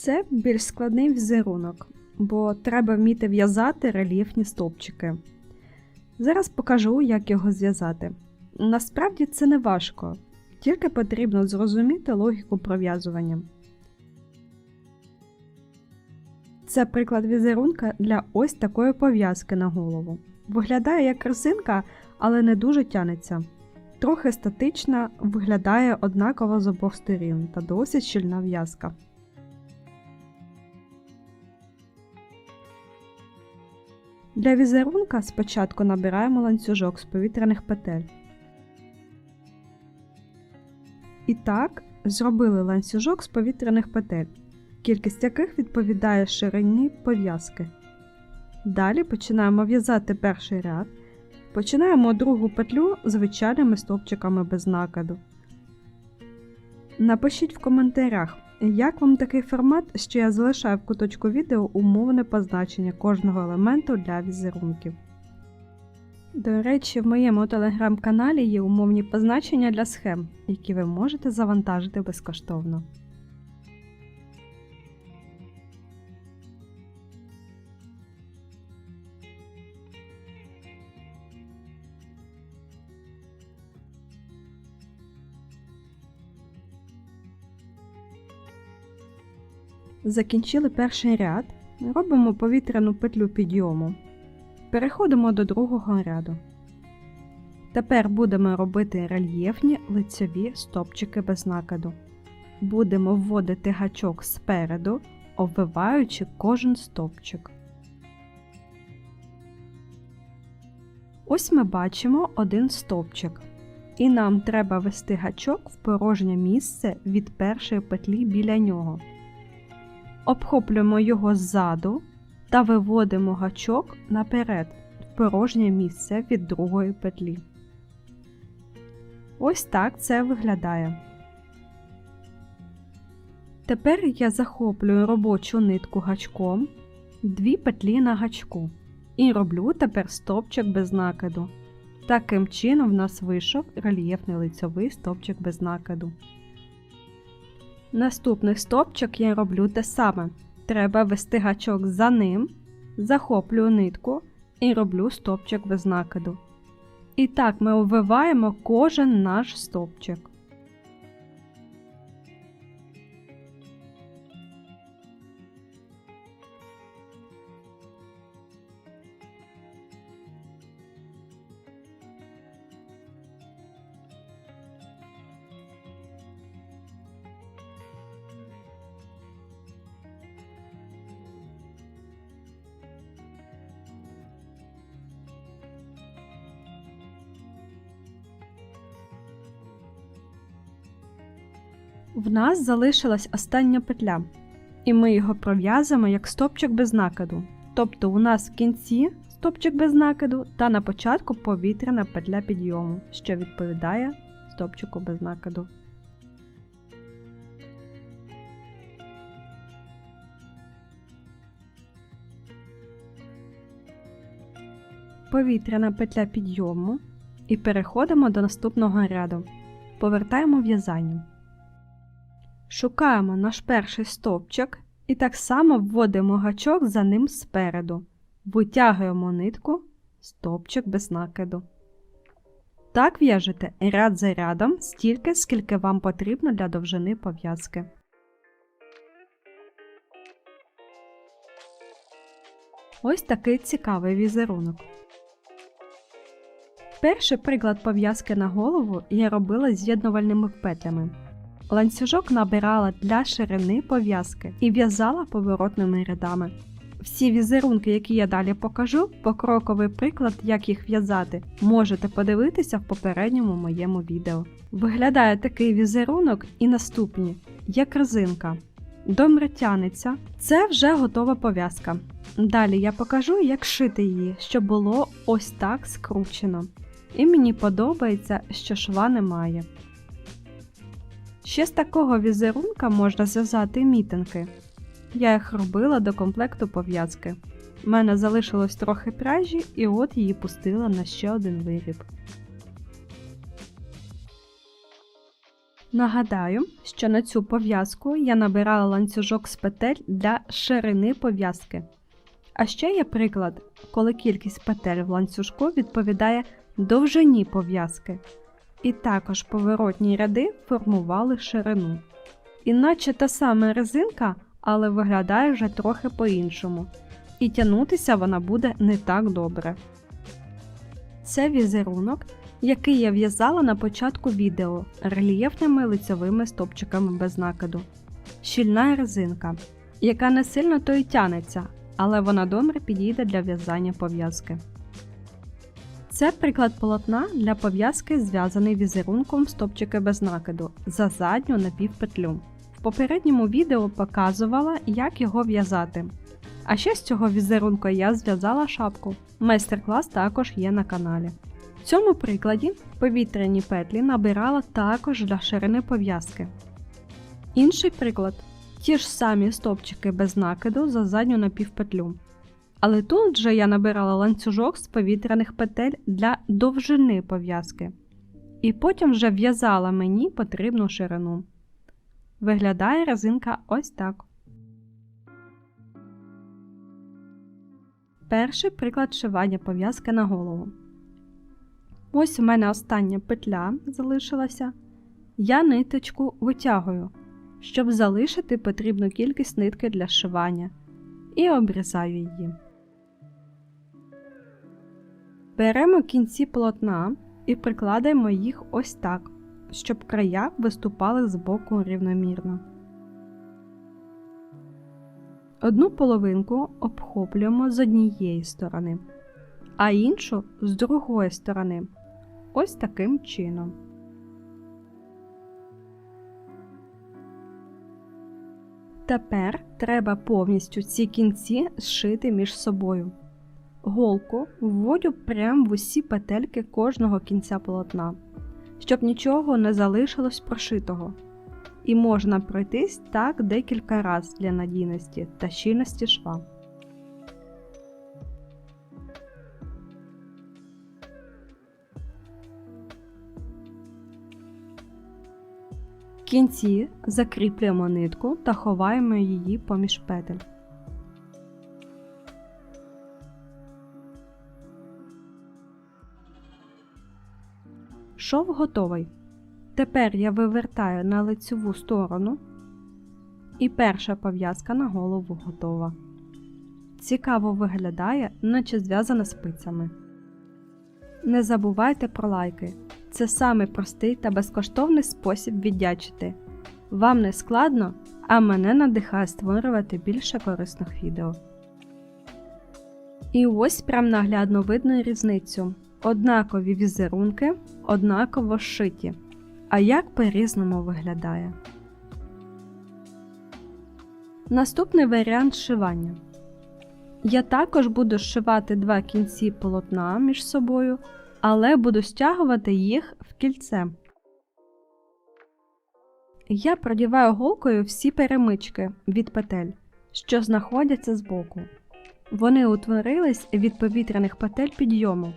Це більш складний візерунок, бо треба вміти в'язати рельєфні стовпчики. Зараз покажу, як його зв'язати. Насправді це не важко, тільки потрібно зрозуміти логіку пров'язування. Це приклад візерунка для ось такої пов'язки на голову. Виглядає як резинка, але не дуже тянеться. Трохи статична, виглядає однаково з обох сторін та досить щільна в'язка. Для візерунка спочатку набираємо ланцюжок з повітряних петель. І так, зробили ланцюжок з повітряних петель, кількість яких відповідає ширині пов'язки. Далі починаємо в'язати перший ряд. Починаємо другу петлю звичайними стовпчиками без накиду. Напишіть в коментарях, як вам такий формат, що я залишаю в куточку відео умовне позначення кожного елементу для візерунків. До речі, в моєму телеграм-каналі є умовні позначення для схем, які ви можете завантажити безкоштовно. Закінчили перший ряд, робимо повітряну петлю підйому. Переходимо до другого ряду. Тепер будемо робити рельєфні лицьові стопчики без накиду. Будемо вводити гачок спереду, обвиваючи кожен стопчик. Ось ми бачимо один стовпчик. І нам треба ввести гачок в порожнє місце від першої петлі біля нього. Обхоплюємо його ззаду та виводимо гачок наперед в порожнє місце від другої петлі. Ось так це виглядає. Тепер я захоплюю робочу нитку гачком, дві петлі на гачку і роблю тепер стовпчик без накиду. Таким чином в нас вийшов рельєфний лицьовий стовпчик без накиду. Наступний стопчик я роблю те саме. Треба вести гачок за ним, захоплюю нитку і роблю стопчик без накиду. І так ми обвиваємо кожен наш стовпчик. В нас залишилась остання петля, і ми його пров'язуємо як стопчик без накиду. Тобто у нас в кінці стопчик без накиду та на початку повітряна петля підйому, що відповідає стопчику без накиду. Повітряна петля підйому і переходимо до наступного ряду. Повертаємо в'язання. Шукаємо наш перший стовпчик і так само вводимо гачок за ним спереду. Витягуємо нитку, стовпчик без накиду. Так в'яжете ряд за рядом стільки, скільки вам потрібно для довжини пов'язки. Ось такий цікавий візерунок. Перший приклад пов'язки на голову я робила з'єднувальними петлями. Ланцюжок набирала для ширини пов'язки і в'язала поворотними рядами. Всі візерунки, які я далі покажу, покроковий приклад, як їх в'язати, можете подивитися в попередньому моєму відео. Виглядає такий візерунок і наступні, як резинка. Тянеться. Це вже готова пов'язка. Далі я покажу, як шити її, щоб було ось так скручено. І мені подобається, що шва немає. Ще з такого візерунка можна зв'язати мітинки. Я їх робила до комплекту пов'язки. У мене залишилось трохи пряжі, і от її пустила на ще один виріб. Нагадаю, що на цю пов'язку я набирала ланцюжок з петель для ширини пов'язки. А ще є приклад, коли кількість петель в ланцюжку відповідає довжині пов'язки. І також поворотні ряди формували ширину. Іначе та сама резинка, але виглядає вже трохи по-іншому. І тягнутися вона буде не так добре. Це візерунок, який я в'язала на початку відео рельєфними лицьовими стопчиками без накиду. Щільна резинка, яка не сильно то й тянеться, але вона добре підійде для в'язання пов'язки. Це приклад полотна для пов'язки, зв'язаний візерунком стопчики без накиду за задню напівпетлю. В попередньому відео показувала, як його в'язати. А ще з цього візерунку я зв'язала шапку. Майстер-клас також є на каналі. В цьому прикладі повітряні петлі набирала також для ширини пов'язки. Інший приклад ті ж самі стопчики без накиду за задню напівпетлю. Але тут же я набирала ланцюжок з повітряних петель для довжини пов'язки. І потім вже в'язала мені потрібну ширину. Виглядає резинка ось так. Перший приклад шивання пов'язки на голову. Ось у мене остання петля залишилася. Я ниточку витягую, щоб залишити потрібну кількість нитки для шивання, і обрізаю її. Беремо кінці полотна і прикладаємо їх ось так, щоб края виступали з боку рівномірно. Одну половинку обхоплюємо з однієї сторони, а іншу з другої сторони. Ось таким чином. Тепер треба повністю ці кінці зшити між собою. Голку вводю прямо в усі петельки кожного кінця полотна, щоб нічого не залишилось прошитого. І можна пройтись так декілька разів для надійності та щільності шва. В кінці закріплюємо нитку та ховаємо її поміж петель. Шов готовий. Тепер я вивертаю на лицеву сторону і перша пов'язка на голову готова. Цікаво виглядає, наче зв'язана спицями. Не забувайте про лайки. Це самий простий та безкоштовний спосіб віддячити. Вам не складно, а мене надихає створювати більше корисних відео. І ось прям наглядно видно різницю. Однакові візерунки, однаково шиті. А як по-різному виглядає. Наступний варіант шивання. Я також буду зшивати два кінці полотна між собою, але буду стягувати їх в кільце. Я продіваю голкою всі перемички від петель, що знаходяться збоку. Вони утворились від повітряних петель підйому.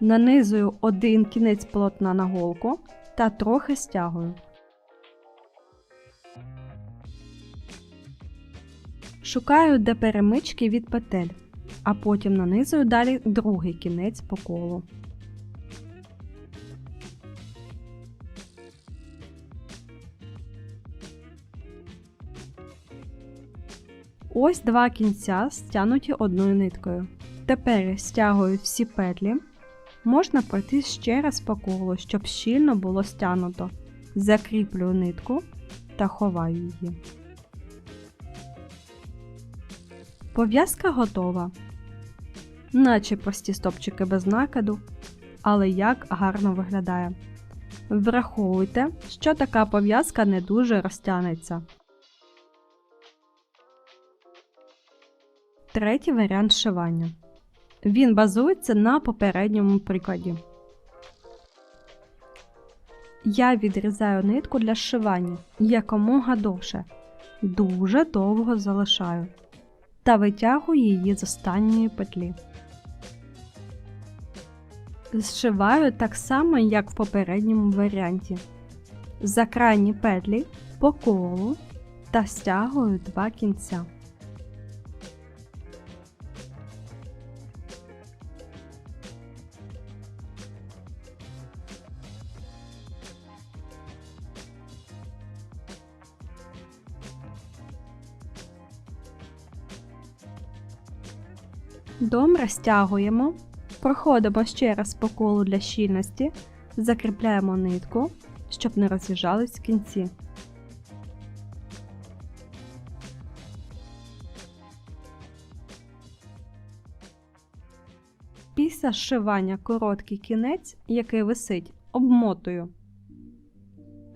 Нанизую один кінець полотна на голку та трохи стягую. Шукаю де перемички від петель, а потім нанизую далі другий кінець по колу. Ось два кінця стянуті одною ниткою. Тепер стягую всі петлі. Можна пройти ще раз по колу, щоб щільно було стягнуто. Закріплюю нитку та ховаю її. Пов'язка готова. Наче прості стопчики без накиду, але як гарно виглядає. Враховуйте, що така пов'язка не дуже розтягнеться. Третій варіант шивання. Він базується на попередньому прикладі. Я відрізаю нитку для зшивання якомога довше. Дуже довго залишаю та витягую її з останньої петлі. Зшиваю так само, як в попередньому варіанті. за крайні петлі по колу та стягую два кінця. Добре стягуємо, проходимо ще раз по колу для щільності, закріпляємо нитку, щоб не роз'їжджались кінці. Після зшивання короткий кінець, який висить, обмотую.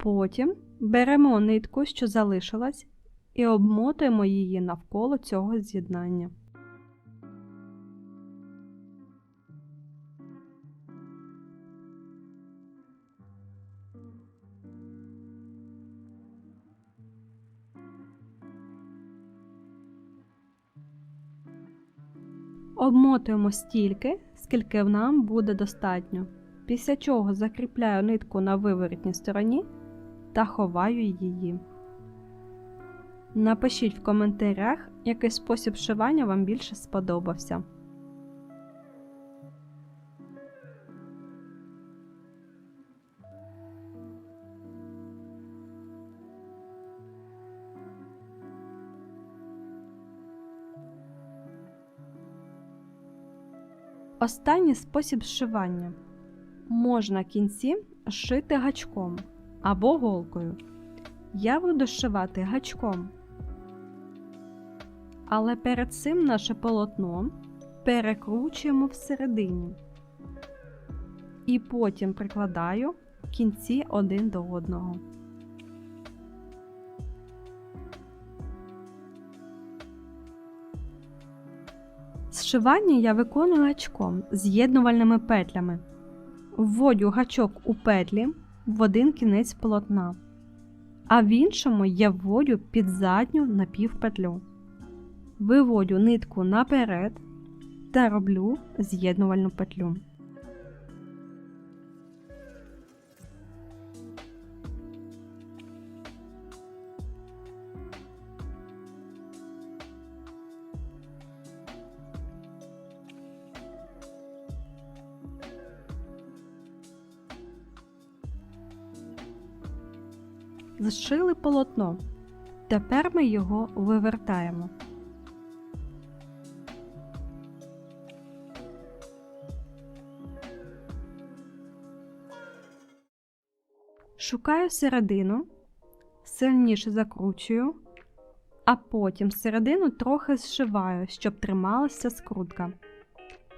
Потім беремо нитку, що залишилась, і обмотуємо її навколо цього з'єднання. Обмотуємо стільки, скільки нам буде достатньо, після чого закріпляю нитку на виворотній стороні та ховаю її. Напишіть в коментарях, який спосіб шивання вам більше сподобався. Останній спосіб зшивання. Можна кінці шити гачком або голкою. Я буду зшивати гачком. Але перед цим наше полотно перекручуємо всередині. І потім прикладаю кінці один до одного. Зшивання я виконую гачком з'єднувальними петлями. Вводю гачок у петлі в один кінець полотна, а в іншому я вводю під задню напівпетлю. Виводю нитку наперед та роблю з'єднувальну петлю. Зшили полотно. Тепер ми його вивертаємо. Шукаю середину, сильніше закручую, а потім середину трохи зшиваю, щоб трималася скрутка.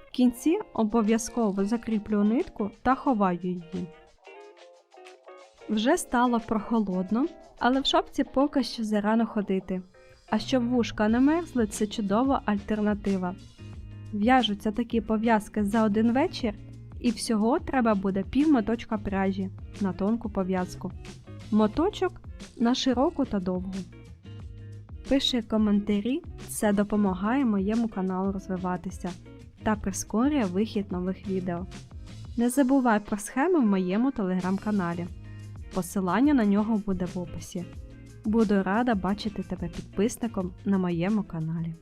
В кінці обов'язково закріплю нитку та ховаю її. Вже стало прохолодно, але в шопці поки що зарано ходити. А щоб вушка не мерзли, це чудова альтернатива. В'яжуться такі пов'язки за один вечір, і всього треба буде пів моточка пряжі на тонку пов'язку. Моточок на широку та довгу. Пиши коментарі, це допомагає моєму каналу розвиватися та прискорює вихід нових відео. Не забувай про схеми в моєму телеграм-каналі. Посилання на нього буде в описі. Буду рада бачити тебе підписником на моєму каналі.